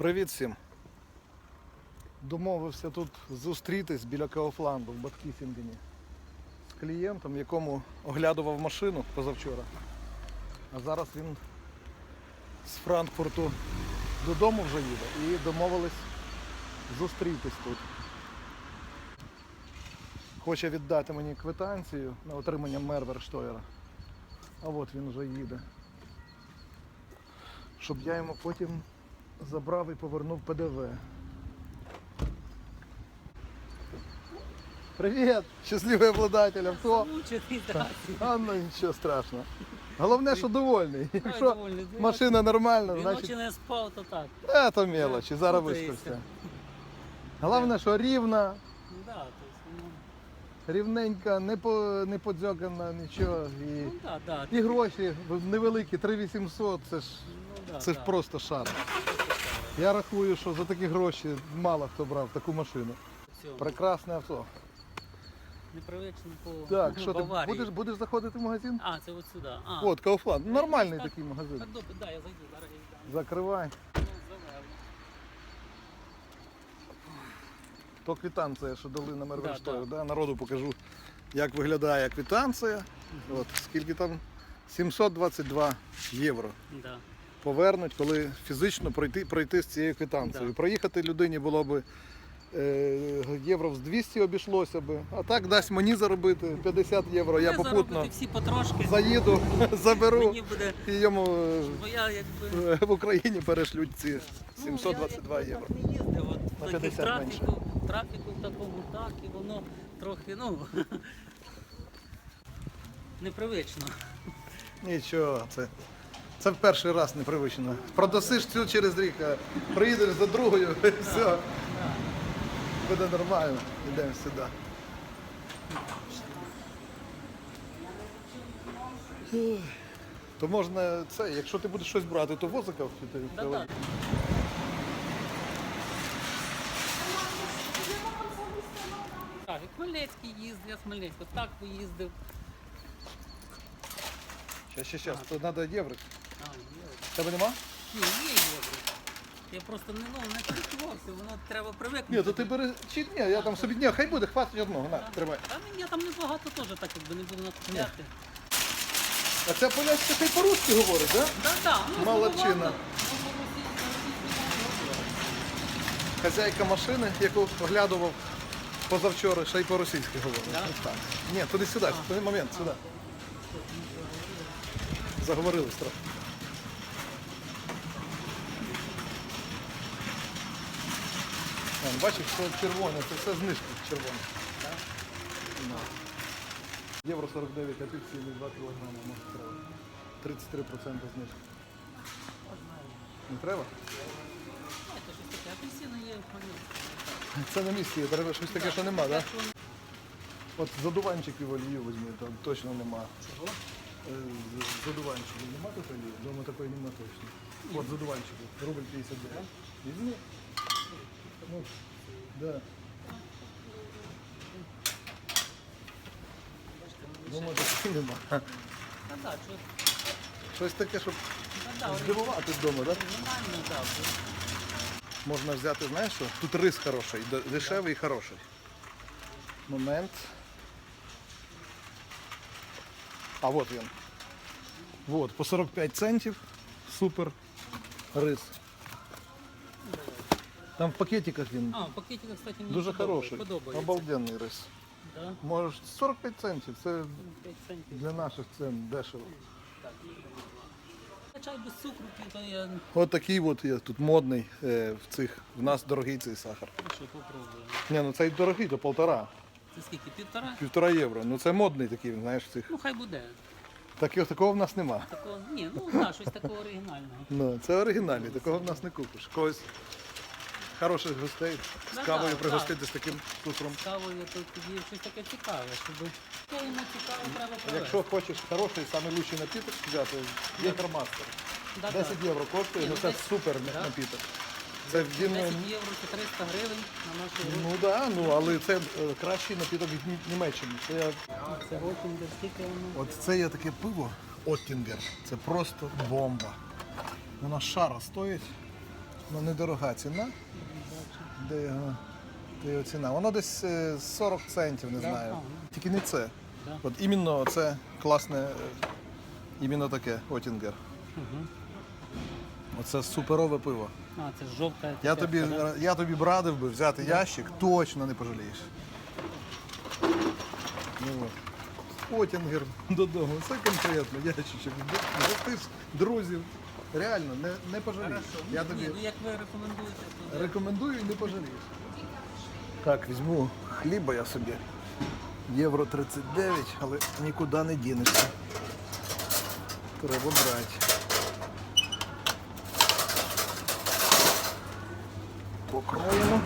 Привіт всім. Домовився тут зустрітись біля Кауфланду в Баткісінгені з клієнтом, якому оглядував машину позавчора. А зараз він з Франкфурту додому вже їде і домовились зустрітись тут. Хоче віддати мені квитанцію на отримання Мерверштоєра. А от він вже їде. Щоб я йому потім забрав і повернув ПДВ. Привіт! Щасливий обладатель авто. А ну нічого страшного. Головне, що довольний. Якщо довольний. Машина нормальна, значить ночі не спав, то так. е, то мелочі, зараз Путається. Головне, що рівна, Да, то есть, ну, рівненька, не, по, не подзьогана, нічого. І, ну да, да. і гроші невеликі, 3800, це ж, Ну, да, це ж да. просто шар. Я рахую, що за такі гроші мало хто брав таку машину. Прекрасне авто. Непривично по Так, що ти Баварії. будеш, будеш заходити в магазин? А, це от сюди. А, От, Кауфланд. Нормальний так. такий магазин. Так, добре, да, я зайду, зараз я йдам. Закривай. Ну. То квитанція, що дали на Мерверштою. Да, Да, Народу покажу, як виглядає квитанція. От, скільки там? 722 євро. Да. Повернуть, коли фізично пройти, пройти з цією квитанцією. Да. Проїхати людині було б е, євро з 200 обійшлося би. А так дасть мені заробити 50 євро. Я попутно всі потрошки. заїду, заберу Мені буде, і йому е, бо я якби... в Україні перешлють ці ну, 722 я, євро. Я не їздив, от, На 50 трафіку, трафіку в такому так, і воно трохи, ну... Непривично. Нічого, це, це в перший раз непривично. Продасиш цю через рік, а приїдеш за другою і все. Буде нормально. Йдемо сюди. То можна це, якщо ти будеш щось брати, то возика в ти Да, да. Так, і Хмельницький їздив, я з Хмельницького так поїздив. Щас, щас, щас, то треба євро. Тебе нема? Ні, є євро. Я просто не, ну, не спілкувався, воно треба привикнути. Ні, то ти бери. Чи ні, я там собі. Ні, хай буде, хватить одного. На, тримай. А мені там небагато теж так, якби не буду накупляти. А ця полячка хай по-русски говорить, так? Да? Да, да, ну, Молодчина. Ну. Хазяйка машини, яку оглядував позавчора, ще й по-російськи говорить. Да? Так. Ні, туди сюди, туди момент, сюди. Заговорились трохи. Вон, Бачиш, що червоне, це все знижка червона. Євро 49 апельсини 2 кг може треба. 33% знижка. Не треба? Апельсини є Це на місці, треба щось таке, що нема, так? От задуванчиків олію візьми, там точно нема. Чого? Е, Задуванчиків нема тут олії? Дома такої нема точно. От задуванчиків, рубль 50 гривень. Візьми. Ну, да. Нема. Та да, що, Щось таке, щоб та да, здивувати вдома, так? Можна взяти, знаєш що? Тут рис хороший, д- дешевий і хороший. Момент. А от він. Вот, по 45 центів. Супер рис. Там в пакетиках він А, в пакетиках, кстати, мені дуже подобає- хороший. Подобається. Обалденний рис. Да? Можеш 45 центів, це 5 центів. для наших цен дешево. Так. Чай без цукру, то я ну, От такий от є тут модний е, в цих. В нас дорогий цей сахар. що попробую. Ні, ну цей дорогий, то полтора. Це скільки? Півтора? Півтора євро. Ну це модний такий, знаєш, цих. Ну хай буде. Такого, такого в нас нема. Такого, ні, ну да, щось такого оригінального. Ну, це оригінальний, такого в нас не купиш. Когось хороших гостей з Да, кавою да, пригостити з таким цукром. Кавою то тоді щось таке цікаве, щоб хто йому цікаво, треба провести. Якщо хочеш хороший, найкращий напіток взяти, є Мастер. Да, 10 да. євро коштує, Ні, ну ну, це десять- супер да. напіток. Це він, 10 євро це 300 гривень на нашу групу. ну да, ну але це е, кращий напіток від Нім- Німеччини. Це я Це Готінгер, скільки воно? От це є таке пиво Оттінгер. Це просто бомба. Вона шара стоїть. Ну недорога ціна. Де його, де його ціна? Воно десь е, 40 центів, не знаю. Ага. Тільки не це. От іменно це класне, е, іменно таке Отінгер. Угу. Оце суперове пиво. А, це ж жовта. Я тобі, я тобі б радив би взяти ящик, точно не пожалієш. Ну, от. Отінгер додому, це конкретно ящичок. Гостиш друзів. Реально, не, не пожалієш. Я тобі Ні, ну як ви рекомендуєте, то я- рекомендую і не пожалієш. Так, візьму хліба я собі. Євро 39, але нікуди не дінешся. Треба брати. Покроємо.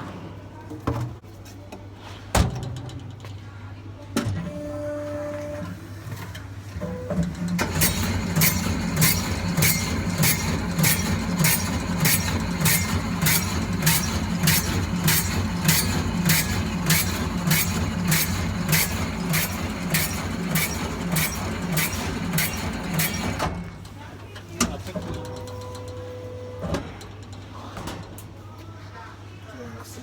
А це круто. Так, смуска. Родина. Де тут ще викладати? Як це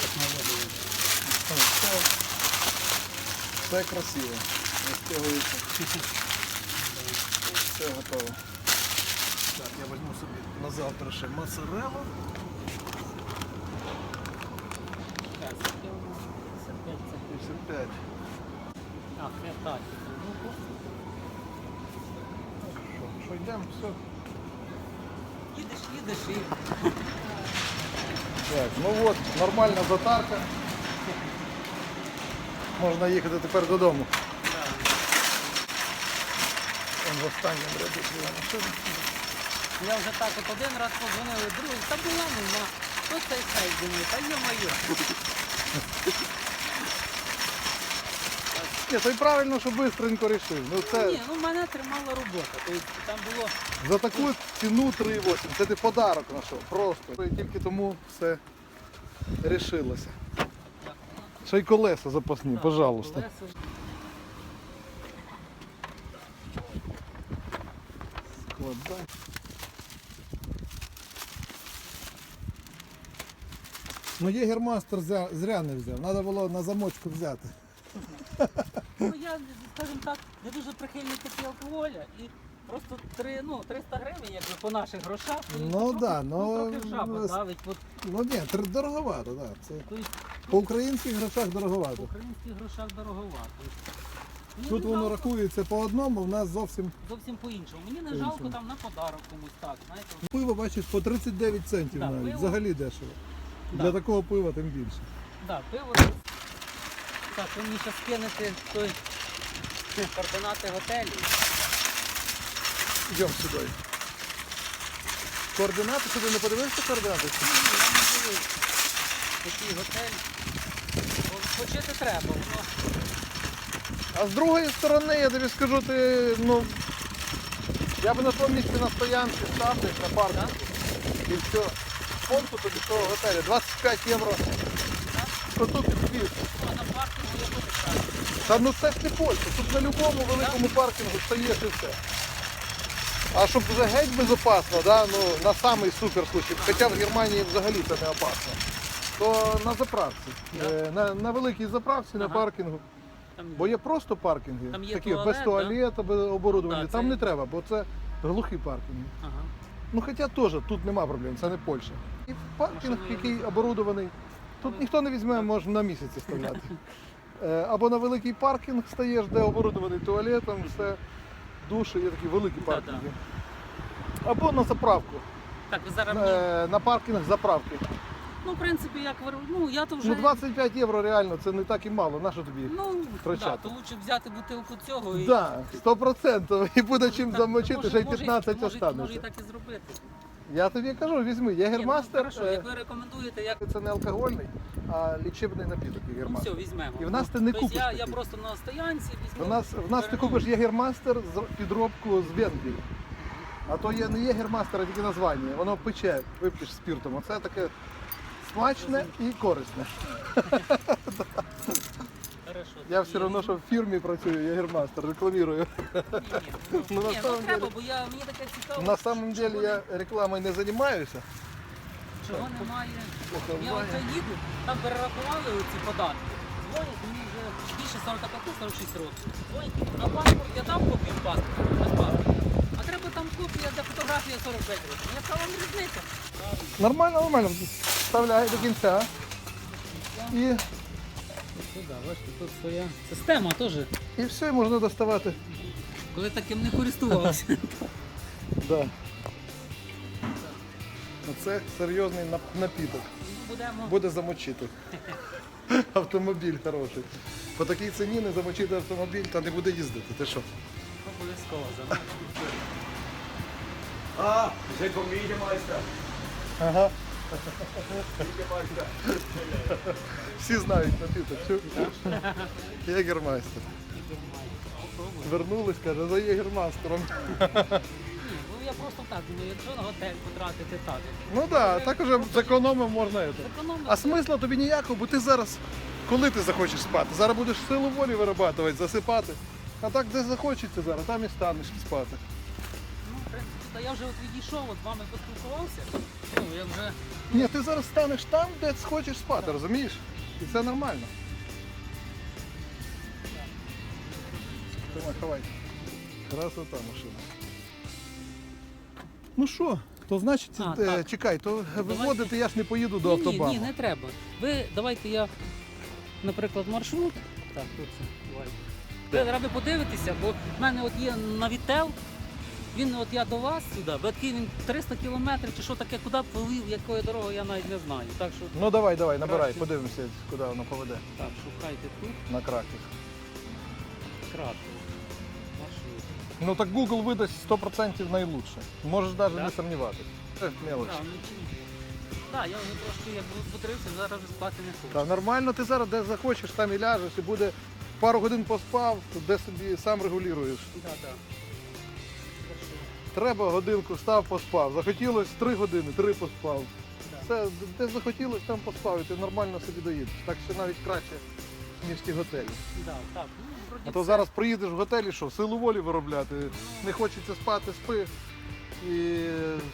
технологія? Все, красиво. Розтягується. Все готово. Так, я візьму собі на завтра ще моцарелу. Так, скільки воно? 55 це. 55. А, це так. Ну, йдемо? Все. їдеш, їдеш і Так, ну от, нормальна затарка. Можна їхати тепер додому. Он в останньому ряду була машина. Я вже так от один раз подзвонили, другий, та була нема. Хто цей сайт думає, та йо-моє. Ні, то й правильно, що швидко рішив. Ну це Ні, ну мене тримала робота. Тобто там було за таку ціну 3,8. Це ти подарок знайшов. Просто. І тільки тому все рішилося. Ще й колеса запасні, так, пожалуйста. колеса. Складай. Ну єгермастер зря, зря не взяв. Треба було на замочку взяти. Ну я, скажімо так, не дуже прихильник такий алкоголя і просто три, ну, 300 гривень, якби по наших грошах. Ну, трохи, да, ну, трохи в ну, давить. От, Ну ні, тр- дороговато, так. Це по українських грошах по дороговато. українських грошах дороговато. Мені Тут не воно жалко, рахується по одному, в нас зовсім зовсім по-іншому. Мені не По-іншому. жалко там на подарок комусь так, знаєте. пиво, бачиш, по 39 центів Да, навіть. пиво. Взагалі дешево. Да. Для такого пива тим більше. Да, пиво. Так, ви мені ще скинете той координати готелю. Йдемо сюди. Координати, ти не подивився координати? Ні, я не дивився. Такий готель. Почити треба, воно. А з другої сторони, я тобі скажу, ти, ну, я би на твоєму місці на стоянці став десь на парку. І все. Фонту тобі того готелю. 25 євро. Що Та ну це ж не Польща. Тут на будь-якому великому паркінгу стоїш і все. А щоб вже геть безопасно, да, ну, на самий супер случай, хоча в Германії взагалі це не опасно, то на заправці. Е, На, на великій заправці, на Ага. паркінгу. Там Бо є просто паркінги, Там є такі туалет, без да? туалету, без. Ну, да, Там це- не треба, бо це глухі паркінги. Ага. Ну хоча теж тут нема проблем, це не Польща. І паркінг, який оборудований, тут Ну, ніхто не візьме, можна на місяці ставляти. Е, Або на великий паркінг стаєш, де оборудований туалетом, все, душі, є такі великі паркінги. Або на заправку. Так, ви зараз. Е, На паркінг заправки. Ну, в принципі, як ви. Ну, я то вже. Ну 25 євро реально, це не так і мало. На що тобі? Ну, втрачати. да, то лучше взяти бутилку цього і. Так, 100%. І буде чим Так, замочити, може- ще й може- 15 може- Може і останеться. так і зробити. Я тобі кажу, візьми, Ні, ну, хорошо, е, як ви рекомендуєте, як. Це не алкогольний, а лічебний напіток Ну, все, візьмемо. І в нас ти не тобто купиш Я, я такий. просто на стоянці візьму. В нас, в нас ти беремо. купиш єгермастер з підробку з Венгрії. А то є не єгермастер, а тільки названня. Воно пече, вип'єш спіртом. Оце таке смачне і корисне. Хорошо. Я все одно, що в фірмі працюю, я гермастер, рекламірую. Ні, Ну, на ні, ну самом треба, бо я, мені таке цікаво. На самом деле я рекламою не займаюся. Чого немає? Я оце їду, там перерахували оці податки. Дзвонять мені вже більше 45-46 років. Дзвонять, на паспорт я дав копію паспорт. А треба там копія, де фотографія 45 років. Я сказав, вам різниця. Нормально, нормально. Вставляй до кінця. І, бачите, тут своя система теж. і все, можна доставати. Коли таким не користувався. Да. Оце серйозний нап- напіток. Будемо. Буде замочити. Автомобіль хороший. По такій ціні не замочити автомобіль та не буде їздити. Ти що? Обов'язково замовити. Ah, sei conmigo, Meister. Ага. Всі знають напіток. Чув? Єгермайстер. Вернулись, каже, за єгермастером. Ну я просто так думаю, якщо на готель потратити так. Ну так, так уже зекономив можна. це. А смисла тобі ніякого, бо ти зараз, коли ти захочеш спати, зараз будеш силу волі вирабатувати, засипати. А так де захочеться зараз, там і станеш спати. Ну, та я вже от відійшов, от з вами поспілкувався. Ну, я вже Ні, ти зараз станеш там, де хочеш спати, розумієш? І це нормально. Давай, ховай. Красота машина. Ну що, то значить, А, е, так. чекай, то виводити я ж не поїду до ні, ні, автобану. ні, не треба. Ви давайте я, наприклад, маршрут. Так, тут це. давайте. Ви треба подивитися, бо в мене от є навітел. Він от я до вас сюди, бо такий він 300 кілометрів чи що таке, куди повів, якою дорогою я навіть не знаю. Так що Ну давай, давай, набирай, Краще. подивимося, куди воно поведе. так, шукайте тут На Краків. кратко. Маршрут. Ну так Google видасть 100% найлучше. Можеш навіть Да? не сомніватися. Це. Так, ну чи. Так, я вже трошки як збудрився, зараз вже спати не хочу. Та нормально ти зараз де захочеш, там і ляжеш, і буде пару годин поспав, де собі сам регулюєш. Так, так. Треба годинку став, поспав. Захотілось три години, три поспав. Все, де захотілось, там поспав, і ти нормально собі доїдеш. Так що навіть краще, ніж ті готелі. Да, так. Ну, вроді А то все. зараз приїдеш в готелі, що силу волі виробляти. Не хочеться спати, спи. І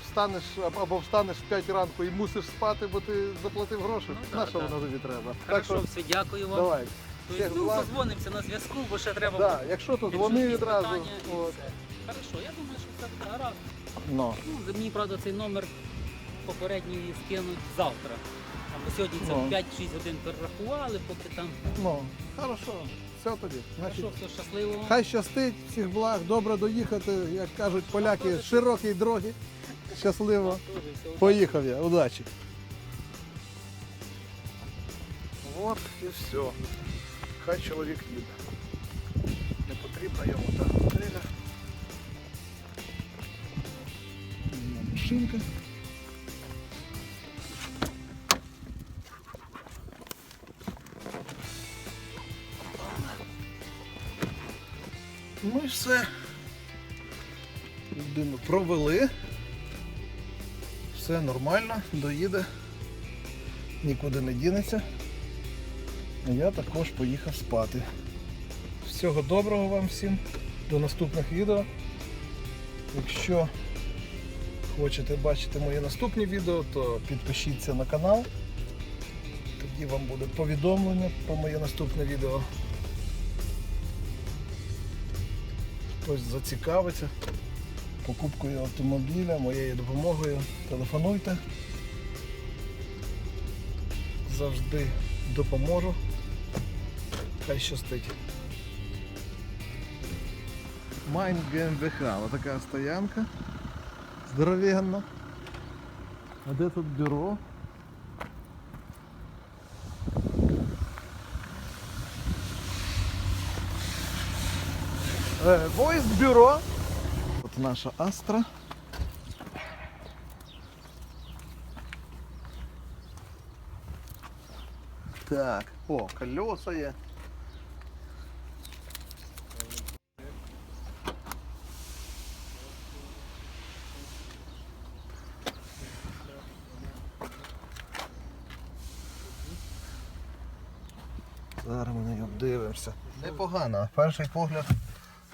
встанеш або- або встанеш в 5 ранку і мусиш спати, бо ти заплатив гроші. Ну, На що воно тобі треба? Хорошо, все, дякую вам. давай. Тобто, ну, благ. созвонимося на зв'язку, бо ще треба. Да, якщо то дзвони якісь відразу. питання, і От. все. Хорошо, гаразд. Ну. Ну, мені, правда, цей номер попередній скинуть завтра. Там, бо сьогодні це Ну. 5-6 годин перерахували, поки там. Ну, хорошо. Все тоді. Значить, Хорошо, все щасливо. хай щастить, всіх благ, добре доїхати, як кажуть поляки, з широкої дороги. Щасливо. Дуже Поїхав я, удачі. От і все. Хай чоловік їде. Не потрібна йому та Машинка. І все. Людину провели. Все нормально, доїде, нікуди не дінеться. Я також поїхав спати. Всього доброго вам всім. До наступних відео. Якщо хочете бачити мої наступні відео, то підпишіться на канал. Тоді вам буде повідомлення про моє наступне відео. Хтось зацікавиться покупкою автомобіля, моєю допомогою, телефонуйте. Завжди допоможу. Хай щастить. Майн ГМВХ, ось така стоянка. Здоровенна. А де тут бюро? Voice бюро. От наша Астра. Так, о, колеса є. Непогано, перший погляд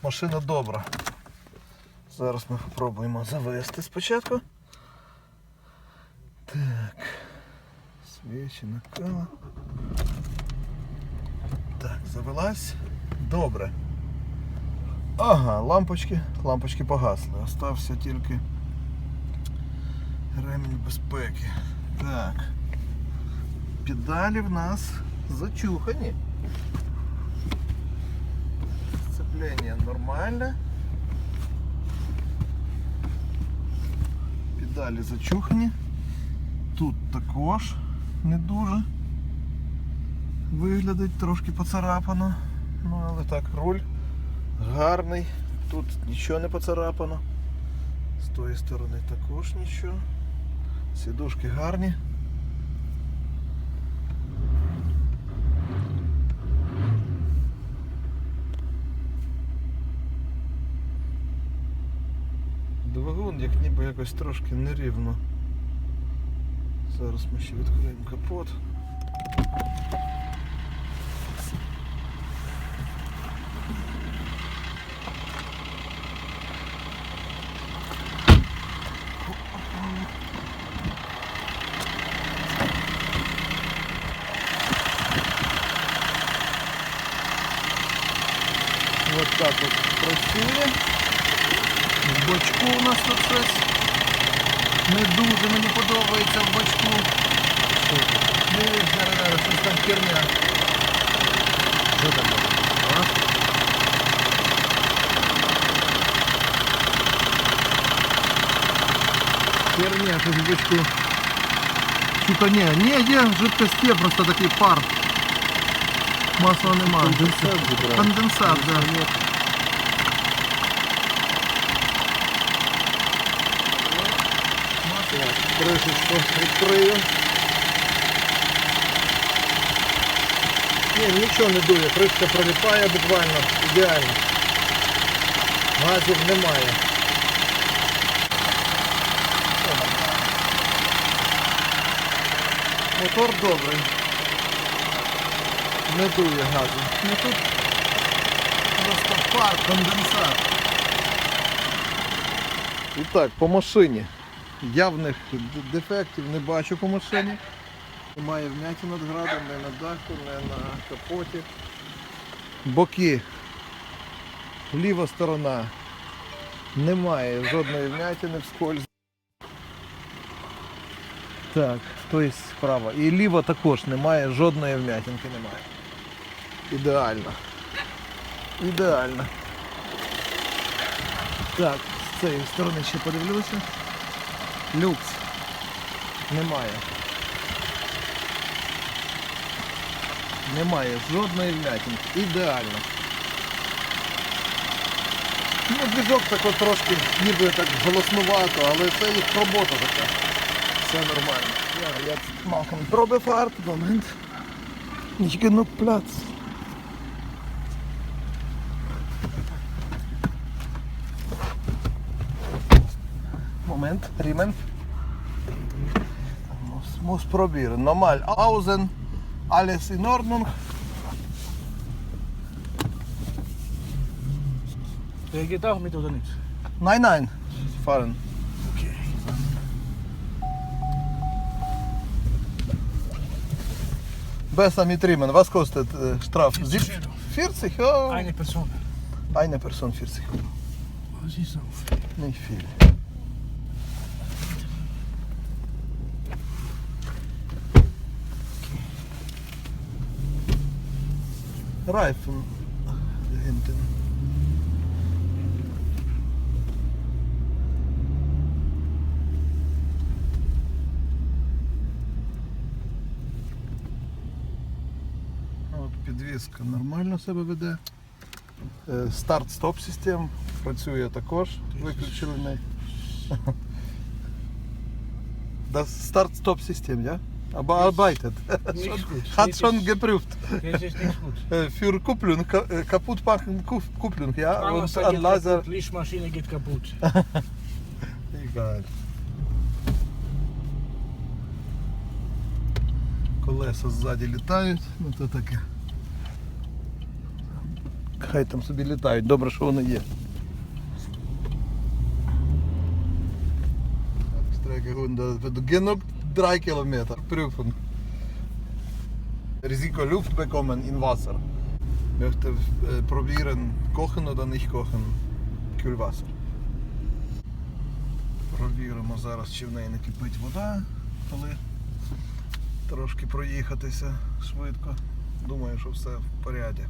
машина добра. Зараз ми спробуємо завести спочатку. Так. Свічі накала. Так, завелась. Добре. Ага, лампочки, лампочки погасли. Остався тільки ремінь безпеки. Так. Педалі в нас зачухані. Сцепление нормальне. Педалі зачухані. Тут також не дуже виглядить, трошки поцарапано. Ну, але так, руль гарний. Тут нічого не поцарапано. З тої сторони також нічого. Сідушки гарні. Двигун як ніби якось трошки нерівно. Зараз ми ще відкриємо капот. Ось так от працює. В бочку у нас тут щось не дуже мені подобається в бочку. Не зараз, зараз, щось там херня. Що там? А? Херня, щось в бочку. Сука, ні, ні, є жидкость є, просто такий пар. Масла немає. Конденсат забрав. Конденсат, так. Да. Кришечку відкрию. Ні, нічого не дує, кришка проліпає буквально ідеально. Газів немає. Мотор добрий. Не дує газу. Ну тут просто пар, конденсат. І так, по машині. Явних дефектів не бачу по машині. Немає вмятин над градом, не на даху, не на капоті. Боки. Ліва сторона. Немає жодної вмятини вскользь. Так, то є справа. І ліва також немає, жодної вмятинки немає. Ідеально. Ідеально. Так, з цієї сторони ще подивлюся. Люкс. Немає. Немає жодної вмятинки. Ідеально. Ну, движок так от трошки ніби так голоснувато, але це їх робота така. Все нормально. Я, я тут малком пробив фарт, момент. Нічки ну пляц. Moment, Riemen. Muss, muss probieren. Normal außen, alles in Ordnung. Der geht auch mit oder nicht? Nein, nein, fahren. Okay. Besser mit Riemen. Was kostet äh, Straf? 40 Euro. 40? Oh. Eine Person. Eine Person 40 Euro. Was ist auf? Nicht viel. Reifen hinten. От підвізка нормально себе веде. Е, Старт-стоп систем працює також виключений. Start-Stop System, ja? Aber arbeitet. Nicht gut. Hat Das schon ist- geprüft. Das ist nicht gut. Äh, Für Kupplung, ka- äh, kaputt machen Kup- Kupplung, ja? Und Anlasser an geht Laser. kaputt, Lichtmaschine geht kaputt. Egal. Колеса ззаді літають, ну то таке. Хай там собі літають, добре, що вони є. Strijken gewoon de, 3 kilometer. Prüfen. Risiko Luft bekommen in Wasser. Möchte äh, probieren kochen oder nicht kochen. Kühlwasser. Провіримо зараз, чи в неї не кипить вода, коли трошки проїхатися швидко. Думаю, що все в поряді.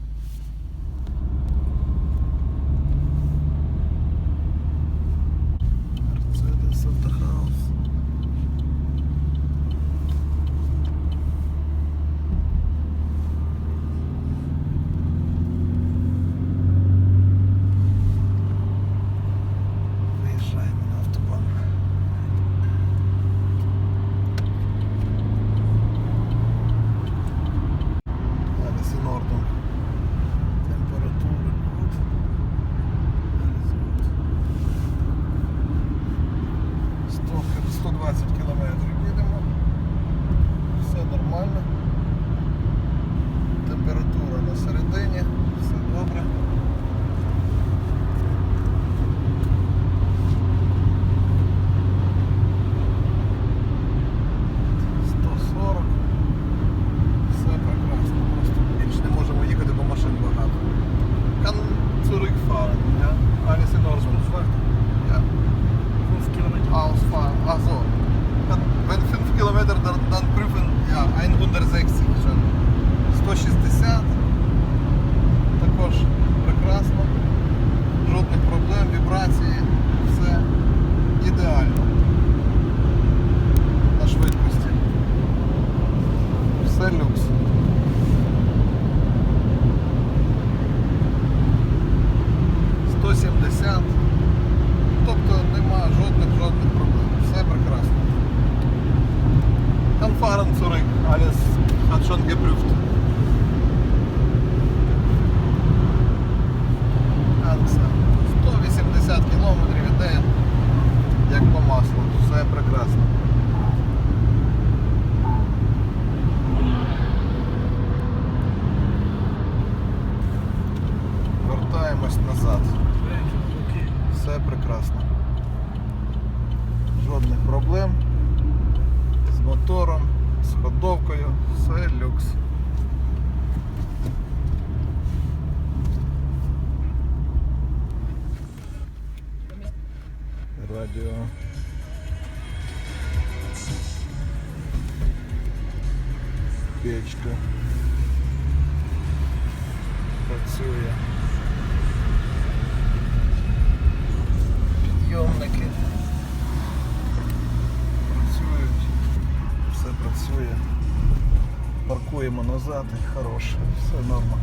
Паркуємо назад і хороше, все норма.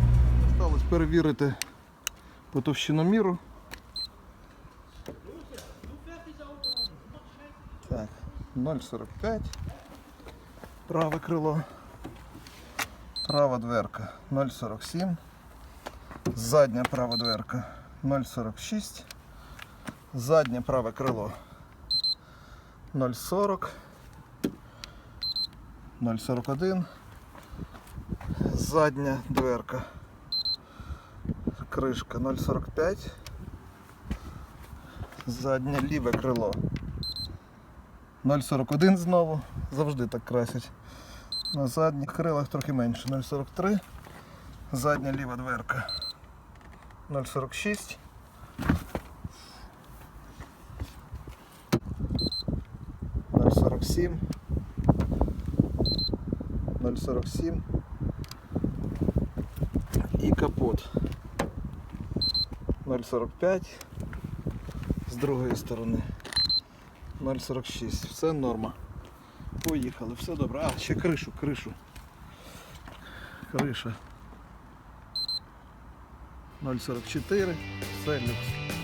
Осталось перевірити по товщиноміру. Так, 0,45. Праве крило. Права дверка 0,47. Задня права дверка 0,46. Заднє праве крило 0,40, 0,41, задня дверка, кришка 0,45, заднє ліве крило. 0,41 знову, завжди так красять. На задніх крилах трохи менше. 0,43, задня ліва дверка. 0,46. 0,47 0,47 і капот. 0,45 з другої сторони 0,46 все норма. Поїхали, все добре, а ще кришу, кришу. Криша. 0,44 все люкс